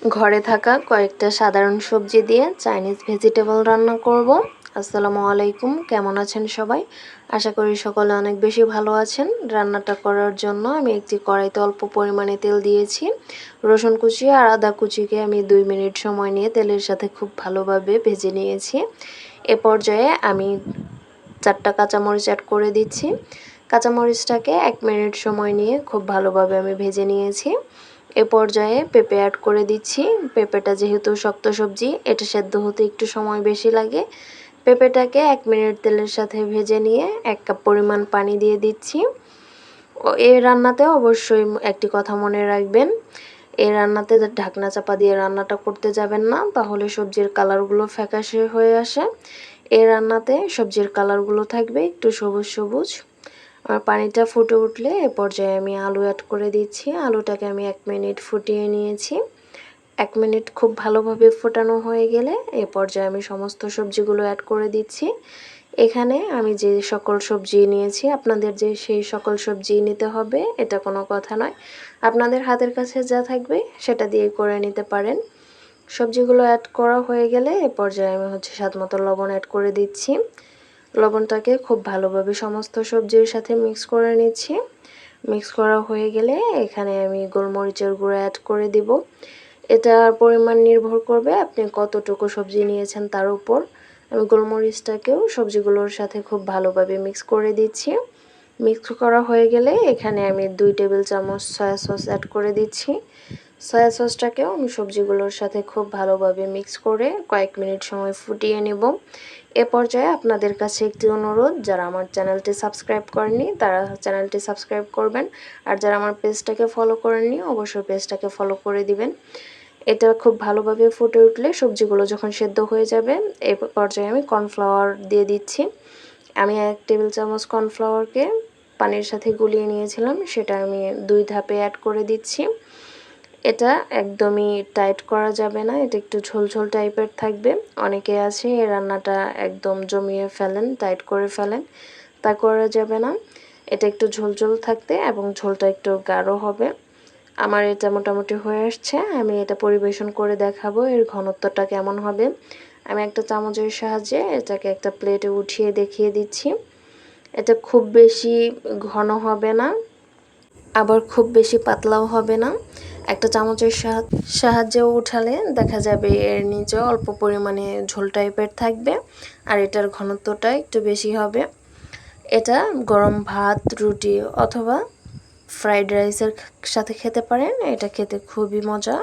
ঘরে থাকা কয়েকটা সাধারণ সবজি দিয়ে চাইনিজ ভেজিটেবল রান্না করব। আসসালামু আলাইকুম, কেমন আছেন সবাই? আশা করি সকলে অনেক বেশি ভালো আছেন। রান্নাটা করার জন্য আমি একটি কড়াইতে অল্প পরিমাণে তেল দিয়েছি। রসুন কুচি আর আদা কুচিকে আমি দুই মিনিট সময় নিয়ে তেলের সাথে খুব ভালোভাবে ভেজে নিয়েছি। এ পর্যায়ে আমি চারটা কাঁচামরিচ অ্যাড করে দিচ্ছি। কাঁচামরিচটাকে এক মিনিট সময় নিয়ে খুব ভালোভাবে আমি ভেজে নিয়েছি। এ পর্যায়ে পেঁপে অ্যাড করে দিচ্ছি। পেঁপেটা যেহেতু শক্ত সবজি, এটা সেদ্ধ হতে একটু সময় বেশি লাগে। পেঁপেটাকে এক মিনিট তেলের সাথে ভেজে নিয়ে এক কাপ পরিমাণ পানি দিয়ে দিচ্ছি। এই রান্নাতে অবশ্যই একটি কথা মনে রাখবেন এই রান্নাতে ঢাকনা চাপা দিয়ে রান্নাটা করতে যাবেন না, তাহলে সবজির কালারগুলো ফ্যাকাশে হয়ে আসে। এই রান্নাতে সবজির কালারগুলো থাকবে একটু সবুজ সবুজ। পানিটা ফুটে উঠলে এ পর্যায়ে আমি আলু অ্যাড করে দিচ্ছি। আলুটাকে আমি এক মিনিট ফুটিয়ে নিয়েছি। এক মিনিট খুব ভালোভাবে ফোটানো হয়ে গেলে এ পর্যায়ে আমি সমস্ত সবজিগুলো অ্যাড করে দিচ্ছি। এখানে আমি যে সকল সবজি নিয়েছি, আপনাদের যে সেই সকল সবজি নিতে হবে, এটা কোনো কথা নয়। আপনাদের হাতের কাছে যা থাকবে, সেটা দিয়ে করে নিতে পারেন। সবজিগুলো অ্যাড করা হয়ে গেলে এ পর্যায়ে আমি হচ্ছে স্বাদ মতো লবণ অ্যাড করে দিচ্ছি। লবণটাকে খুব ভালোভাবে সমস্ত সবজির সাথে মিক্স করে নিচ্ছি। মিক্স করা হয়ে গেলে এখানে আমি গোলমরিচের গুঁড়ো অ্যাড করে দিব। এটার পরিমাণ নির্ভর করবে আপনি কতটুকু সবজি নিয়েছেন তার উপর। আমি গোলমরিচটাকেও সবজিগুলোর সাথে খুব ভালোভাবে মিক্স করে দিচ্ছি। মিক্স করা হয়ে গেলে এখানে আমি দুই টেবিল চামচ সয়া সস অ্যাড করে দিচ্ছি। সয়া সসটাকেও আমি সবজিগুলোর সাথে খুব ভালোভাবে মিক্স করে কয়েক মিনিট সময় ফুটিয়ে নেব। এ পর্যায়ে আপনাদের কাছে একটি অনুরোধ, যারা আমার চ্যানেলটি সাবস্ক্রাইব করেননি তারা চ্যানেলটি সাবস্ক্রাইব করবেন। আর যারা আমার পেজটাকে ফলো করেননি অবশ্যই পেজটাকে ফলো করে দিবেন। এটা খুব ভালোভাবে ফুটে উঠলে সবজিগুলো যখন সেদ্ধ হয়ে যাবে এই পর্যায়ে আমি কর্নফ্লাওয়ার দিয়ে দিচ্ছি। আমি এক টেবিল চামচ কর্নফ্লাওয়ারকে পানির সাথে গুলিয়ে নিয়েছিলাম, সেটা আমি দুই ধাপে অ্যাড করে দিচ্ছি। এটা একদমই টাইট করা যাবে না, এটা একটু ঝোলঝোল টাইপের থাকবে। অনেকে আছে, এই রান্নাটা একদম জমিয়ে ফেলেন, টাইট করে ফেলেন, তা করা যাবে না। এটা একটু ঝোলঝোল থাকতে এবং ঝোলটা একটু গাঢ় হবে। আমার এটা মোটামুটি হয়ে আসছে, আমি এটা পরিবেশন করে দেখাবো, এর ঘনত্বটা কেমন হবে। আমি একটা চামচের সাহায্যে এটাকে একটা প্লেটে উঠিয়ে দেখিয়ে দিচ্ছি। এটা খুব বেশি ঘন হবে না, আবার খুব বেশি পাতলাও হবে না। একটা চামচের সাহায্যে উঠালে দেখা যাবে এর নিচে অল্প পরিমাণে ঝোল টাইপের থাকবে আর এটার ঘনত্বটা একটু বেশি হবে। এটা গরম ভাত, রুটি অথবা ফ্রাইড রাইসের সাথে খেতে পারেন। এটা খেতে খুবই মজা।